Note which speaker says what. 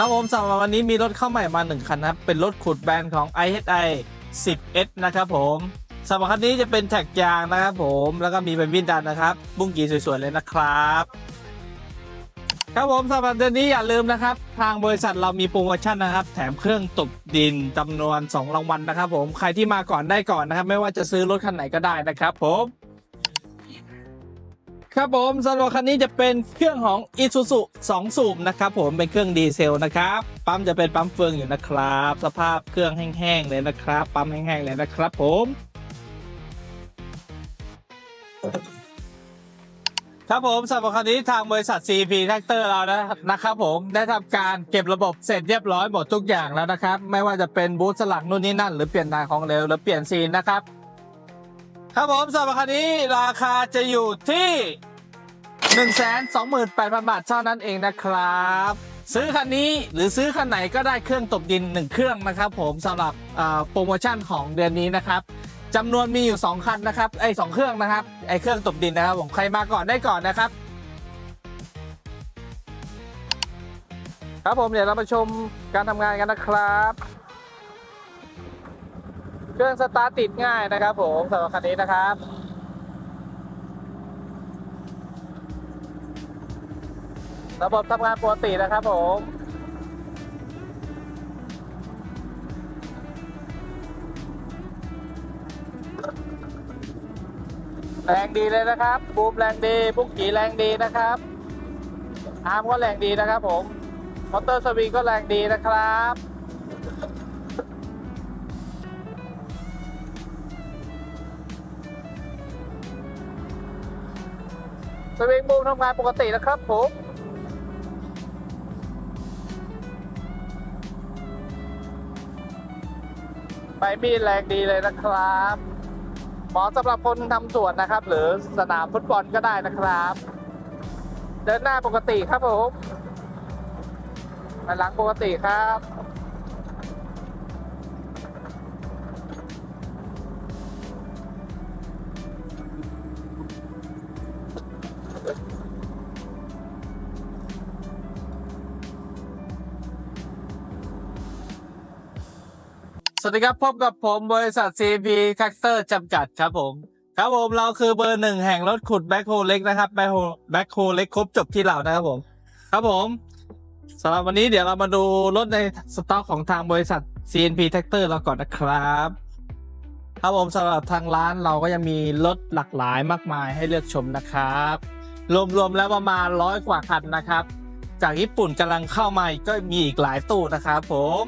Speaker 1: ครับผมสำหรับวันนี้มีรถเข้าใหม่มาหนึ่งคันนะครับเป็นรถขุดแบรนด์ของ IHI 10S นะครับผมสำหรับคันนี้จะเป็นแท็กยางนะครับผมแล้วก็มีเป็นวินดันนะครับ บุ้งกีสวยๆเลยนะครับ ครับผมสำหรับเดือนนี้อย่าลืมนะครับ ทางบริษัทเรามีโปรโมชั่นนะครับ แถมเครื่องตบดินจำนวน2รางวัลนะครับ ผมใครที่มาก่อนได้ก่อนนะครับ ไม่ว่าจะซื้อรถคันไหนก็ได้นะครับ ผม ครับผมสำหรับคันนี้จะเป็นเครื่องของ Isuzu 2 สูบนะครับผมเป็นเครื่องดีเซลนะครับ ปั๊มจะเป็นปั๊มเฟืองอยู่นะครับ สภาพเครื่องแห้งๆเลยนะครับ ปั๊มแห้งๆเลยนะครับผมครับผมสำหรับคันนี้ทางบริษัท CP Tractor เรานะนะครับผมได้ทำการเก็บระบบเสร็จเรียบร้อยหมดทุกอย่างแล้วนะครับ ไม่ว่าจะเป็นบูธสลักนู่นนี่นั่น หรือเปลี่ยนทางของเหลวหรือเปลี่ยนซีนนะครับ ครับผมสำหรับคันนี้ราคาจะอยู่ที่ 1 2 8 0 0 0 บาทเท่านั้นเองนะครับ ซื้อคันนี้หรือซื้อคันไหนก็ได้เครื่องตบดิน 1 เครื่องนะครับผมสำหรับโปรโมชั่นของเดือนนี้นะครับจำนวนมีอยู่ 2 คันนะครับไอ้สองเครื่องนะครับไอ้เครื่องตบดินนะครับผมใครมาก่อนได้ก่อนนะครับ ครับผมเดี๋ยวเรามาชมการทำงานกันนะครับ เครื่องสตาร์ทติดง่ายนะครับผมสำหรับคันนี้นะครับ ระบบทำงานปกตินะครับผมแรงดีเลยนะครับบูมแรงดีบุกกี่แรงดีนะครับ อาร์มก็แรงดีนะครับผม มอเตอร์สวิงก็แรงดีนะครับ สวิงบูมทำงานปกตินะครับผม ใบมีดแรงดีเลยนะครับเหมาะสำหรับคนทำสวนนะครับ หรือสนามฟุตบอลก็ได้นะครับ เดินหน้าปกติครับผมหลังปกติครับ สวัสดีครับพบกับผมบริษัท CP Tractor จำกัดครับผม ครับผมเราคือเบอร์หนึ่งแห่งรถขุดแบ็คโฮเล็กนะครับแบ็คโฮแบ็คโฮเล็กครบจบที่เรานะครับผม ครับผมสำหรับวันนี้เดี๋ยวเรามาดูรถในสต็อกของทางบริษัท CNP Tractor เราก่อนนะครับ ครับผมสำหรับทางร้านเราก็ยังมีรถหลากหลายมากมายให้เลือกชมนะครับ รวมๆแล้วประมาณร้อยกว่าคันนะครับ จากญี่ปุ่นกำลังเข้ามาอีกก็มีอีกหลายตู้นะครับผม